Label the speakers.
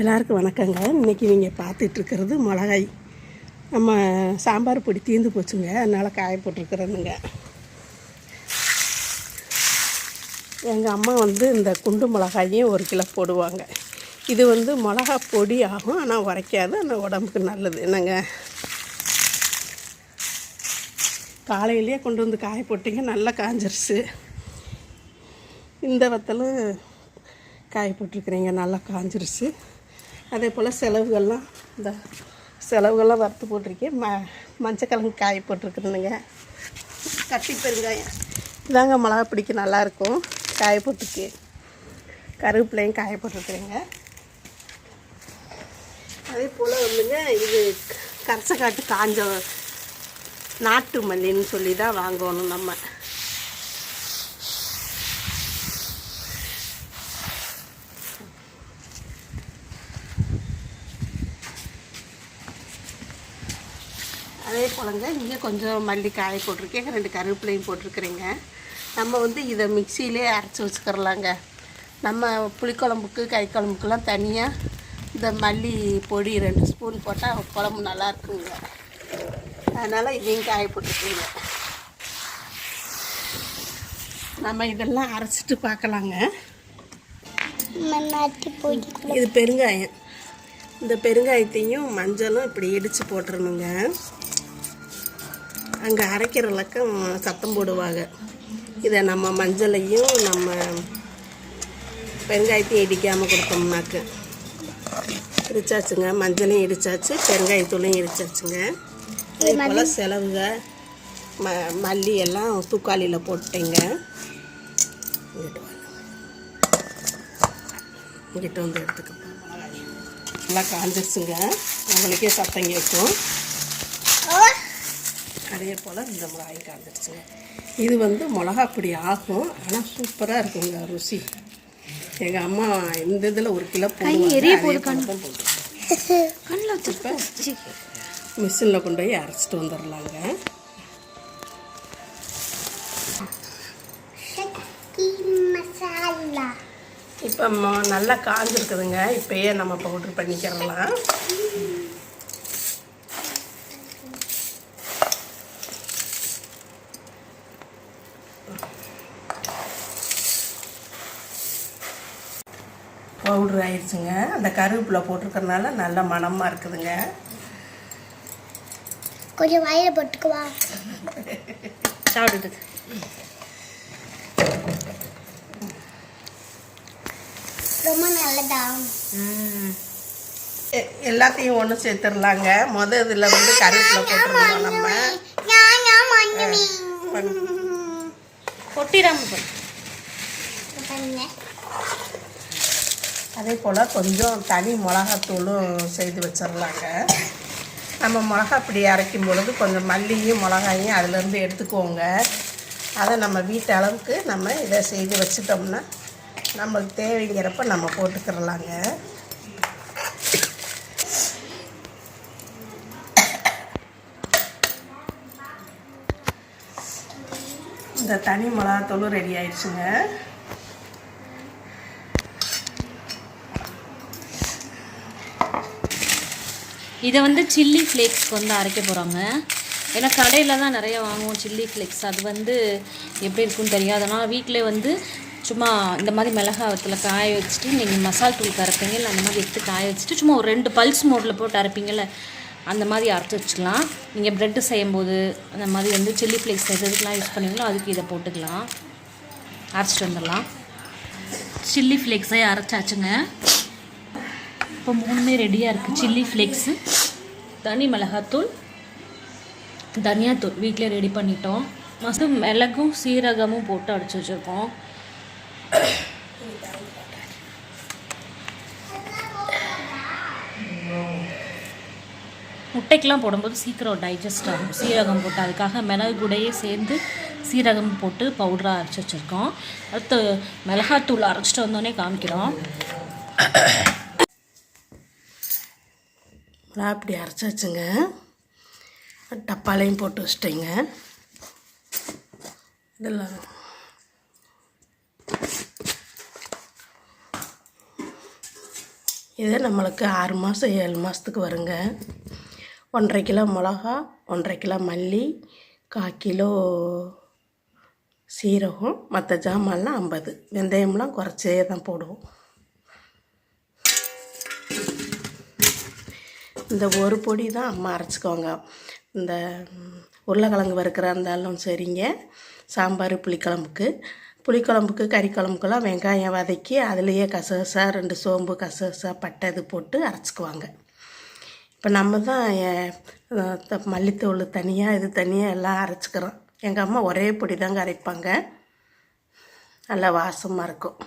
Speaker 1: எல்லாருக்கும் வணக்கங்க. இன்றைக்கி நீங்கள் பார்த்துட்ருக்கிறது மிளகாய். நம்ம சாம்பார் பொடி தீர்ந்து போச்சுங்க. அதனால் காய போட்டிருக்கிறேனுங்க. எங்கள் அம்மா வந்து இந்த குண்டு மிளகாயும் ஒரு கிலோ போடுவாங்க. இது வந்து மிளகா பொடி ஆகும். ஆனால் உரைக்காது. ஆனால் உடம்புக்கு நல்லது. என்னங்க? காலையிலேயே கொண்டு வந்து காய போட்டிங்க. நல்லா காஞ்சிருச்சு. இந்த வத்தலும் காய போட்டிருக்கிறீங்க. நல்லா காஞ்சிருச்சு. அதே போல் செலவுகள்லாம் இந்த செலவுகள்லாம் வறுத்து போட்டிருக்கேன். ம மஞ்சக்கிழங்கு காய போட்டிருக்குதுங்க கட்டி பெருங்காயம். இதாங்க மிளகா பிடிக்க நல்லாயிருக்கும். காய போட்டிருக்கு கருவேப்பிலையும் காய போட்டிருக்கிறேங்க. அதே போல் வந்துங்க இது கரசக்காட்டு காஞ்ச நாட்டு மல்லின்னு சொல்லி தான் வாங்கணும் நம்ம. அதே போலங்க இங்கே கொஞ்சம் மல்லி காய போட்டிருக்கேன் ரெண்டு கருவேப்பிலையும் போட்டிருக்கிறேங்க. நம்ம வந்து இதை மிக்சியிலே அரைச்சி வச்சுக்கிறலாங்க. நம்ம புளிக்குழம்புக்கு கறி குழம்புக்கெல்லாம் தனியாக இந்த மல்லி பொடி ரெண்டு ஸ்பூன் போட்டால் குழம்பு நல்லா இருக்குங்க. அதனால் இதையும் காய போட்டுருக்கீங்க நம்ம இதெல்லாம் அரைச்சிட்டு பார்க்கலாங்க. இது பெருங்காயம். இந்த பெருங்காயத்தையும் மஞ்சளும் இப்படி இடித்து போட்டுறணுங்க. அங்கே அரைக்கிற லக்கம் சத்தம் போடுவாங்க. இதை நம்ம மஞ்சளையும் நம்ம பெருங்காயத்தையும் இடிக்காமல் கொடுத்தோம்னாக்க இடிச்சாச்சுங்க. மஞ்சளையும் இடிச்சாச்சு பெருங்காயத்தூளையும் இடிச்சாச்சுங்க. அதே போல் செலவுக ம மல்லி எல்லாம் தூக்காளியில் போட்டேங்க. இங்கிட்டு வந்து எடுத்துக்கப்போ நல்லா காஞ்சிருச்சுங்க. நம்மளுக்கே சத்தம் கேட்கும். அதே போல் இந்த மிளகாயும் காஞ்சிருச்சுங்க இது வந்து மிளகா பொடி ஆகும். ஆனால் சூப்பராக இருக்குங்க ருசி. எங்கள் அம்மா இந்த இதில் ஒரு கிலோ போடுவாங்க. மிஷினில் கொண்டு போய் அரைச்சிட்டு வந்துடலாங்க இப்போ ம- நல்லா காஞ்சிருக்குதுங்க. இப்போயே நம்ம பவுட்ரு பண்ணிக்கிறலாம். பவுட்ரு ஆயிடுச்சுங்க அந்த கருவேப்பிலை போட்டிருக்கறனால நல்ல மணமாக இருக்குதுங்க.
Speaker 2: கொஞ்சம் வயிறு போட்டுக்குவா
Speaker 1: சாப்பிடுது
Speaker 2: ரொம்ப நல்லதா?
Speaker 1: எ- எல்லாத்தையும் ஒன்று சேர்த்துடலாங்க. முத இதில் வந்து கருவேப்பிலை போட்டுருந்தோம் நம்ம.
Speaker 2: மண்ணுவி
Speaker 1: பண்ணு. அதே போல் கொஞ்சம் தனி மிளகாத்தூளும் செய்து வச்சிடலாங்க. நம்ம மிளகா இப்படி அரைக்கும் பொழுது கொஞ்சம் மல்லியும் மிளகாயும் அதுலேருந்து எடுத்துக்குவோங்க அதை நம்ம வீட்டு அளவுக்கு நம்ம இதை செய்து வச்சுட்டோம்னா நம்மளுக்கு தேவைங்கிறப்ப நம்ம போட்டுக்கிறலாங்க. இந்த தனி மிளகாத்தூளும் ரெடி ஆயிடுச்சுங்க.
Speaker 3: இதை வந்து சில்லி ஃப்ளேக்ஸ்க்கு வந்து அரைக்க போகிறாங்க ஏன்னா கடையில் தான் நிறைய வாங்குவோம் சில்லி ஃப்ளேக்ஸ் அது வந்து எப்படி இருக்குன்னு தெரியாது. ஆனால் வீட்டிலே வந்து சும்மா இந்த மாதிரி மிளகாவத்தில் காய வச்சுட்டு நீங்கள் மசால் தூள் கரைப்பீங்க இல்லை அந்த மாதிரி எடுத்து காய வச்சுட்டு சும்மா ஒரு ரெண்டு பல்ஸ் மோட்டில் போட்டு அரைப்பீங்கல்ல அந்த மாதிரி அரைச்சி வச்சுக்கலாம். நீங்கள் ப்ரெட்டு செய்யும்போது அந்த மாதிரி வந்து சில்லி ஃப்ளேக்ஸ் எதுக்கெலாம் யூஸ் பண்ணுவீங்களோ அதுக்கு இதை போட்டுக்கலாம். அரைச்சிட்டு வந்துடலாம். சில்லி ஃப்ளேக்ஸே அரைச்சாச்சுங்க. இப்போ மூணுமே ரெடியாக இருக்குது சில்லி ஃப்ளேக்ஸு தனி மிளகாத்தூள் தனியாத்தூள். வீட்டிலே ரெடி பண்ணிட்டோம். மஸ்து மிளகும் சீரகமும் போட்டு அடிச்சு வச்சுருக்கோம். முட்டைக்கெலாம் போடும்போது சீக்கிரம் டைஜஸ்ட் ஆகும். சீரகம் போட்டு அதுக்காக மிளகு கூடையே சேர்ந்து சீரகம் போட்டு பவுடராக அரைச்சி வச்சுருக்கோம். அடுத்து மிளகாத்தூள் அரைச்சிட்டு வந்தோடனே காமிக்கிறோம்.
Speaker 1: நான் அப்படி அரைச்சாச்சுங்க டப்பாலையும் போட்டு வச்சிட்டேங்க. இதெல்லாம். இது நம்மளுக்கு ஆறு மாதம் ஏழு மாதத்துக்கு வருங்க. ஒன்றரை கிலோ மிளகா ஒன்றரை கிலோ மல்லி கால் கிலோ சீரகம் மற்ற ஜாமான்லாம் ஐம்பது. வெந்தயம்லாம் குறைச்சே தான் போடுவோம். இந்த ஒரு பொடி தான் அம்மா அரைச்சிக்குவாங்க. இந்த உருளைக்கிழங்கு வறுக்கிறா இருந்தாலும் சரிங்க. சாம்பார் புளிக்குழம்புக்கு. புளிக்குழம்புக்கு கறிக்குழம்புக்கெல்லாம் வெங்காயம் வதக்கி அதுலேயே கசகசா ரெண்டு சோம்பு கசகசா பட்டை இது போட்டு அரைச்சிக்குவாங்க. இப்போ நம்ம தான் மல்லித்தூள் தனியாக இது தனியாக எல்லாம் அரைச்சிக்கிறோம். எங்கள் அம்மா ஒரே பொடி தாங்க அரைப்பாங்க. நல்லா வாசமாக இருக்கும்.